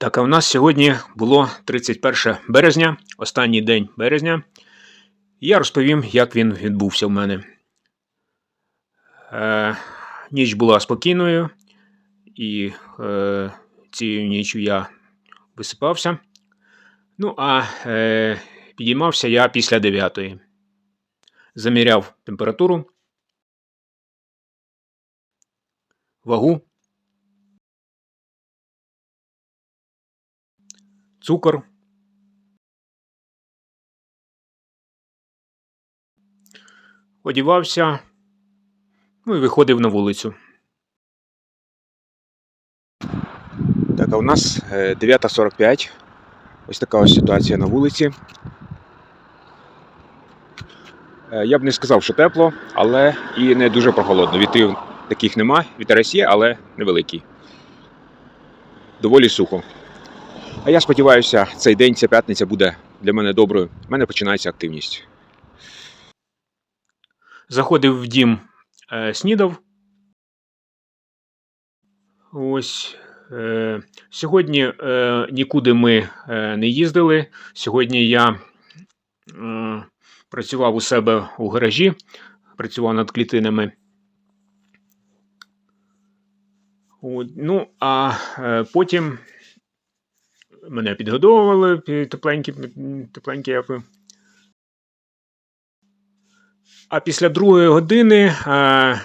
Так, а в нас сьогодні було 31 березня, останній день березня. Я розповім, як він відбувся в мене. Е, ніч була спокійною, і е, цією ніччю я висипався. Ну, а е, підіймався я після 9. Заміряв температуру, вагу, цукор. Одівався, ну і виходив на вулицю. Так, а у нас е, 9.45. Ось така ось ситуація на вулиці. Е, Я б не сказав, що тепло, але і не дуже прохолодно. Вітрів таких нема, вітерець є, але невеликий. Доволі сухо. А я сподіваюся, цей день, ця п'ятниця буде для мене доброю. У мене починається активність. Заходив в дім, е, снідав. Ось. Е, сьогодні е, нікуди ми е, не їздили. Сьогодні я е, працював у себе у гаражі, працював над клітинами. От, ну, а е, потім мене підгодовували тепленькі, тепленькі япи. А після другої години е,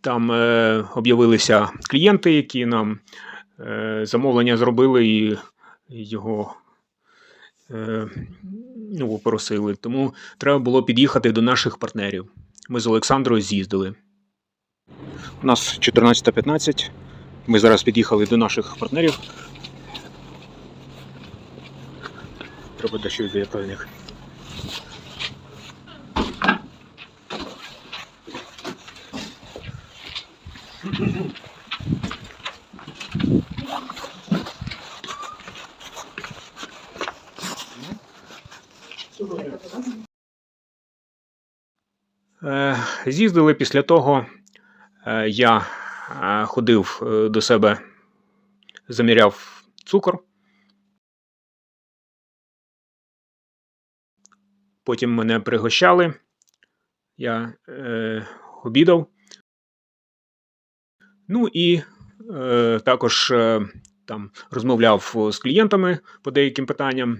там е, об'явилися клієнти, які нам е, замовлення зробили і його ну, попросили. Тому треба було під'їхати до наших партнерів. Ми з Олександрою з'їздили. У нас 14.15. Ми зараз під'їхали до наших партнерів. Треба дещо взяти в них. Е, З'їздили після того. е, Я е, ходив до себе, заміряв цукор. Потім мене пригощали. Я е, обідав. Ну і е, також е, там розмовляв з клієнтами по деяким питанням.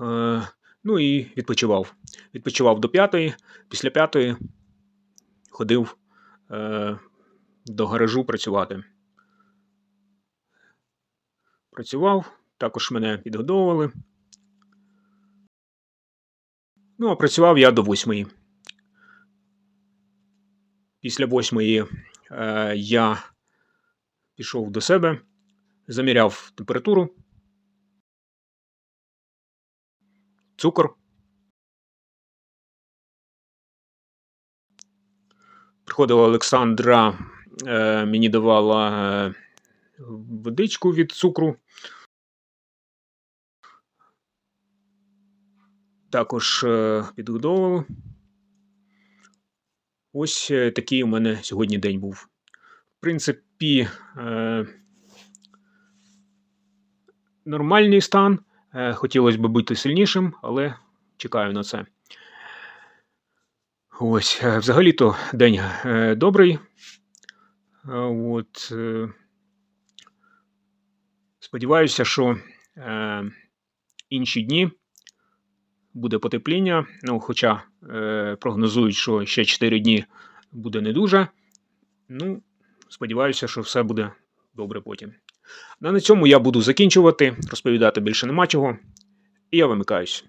Е, ну і відпочивав. Відпочивав до п'ятої. Після п'ятої ходив е, до гаражу працювати. Працював, також мене підгодовували. Ну, а працював я до восьмої. Після восьмої е, я пішов до себе, заміряв температуру, цукор. Приходила Олександра, е, мені давала е, водичку від цукру. Також е, підгодовувала. Ось е, такий у мене сьогодні день був. В принципі, е, нормальний стан. Хотілося б бути сильнішим, але чекаю на це. Ось, взагалі-то день добрий. От, сподіваюся, що інші дні буде потепління. Ну, хоча е, прогнозують, що ще 4 дні буде не дуже. Ну, сподіваюся, що все буде добре потім. Ну, на цьому я буду закінчувати. Розповідати більше нема чого. І я вимикаюсь.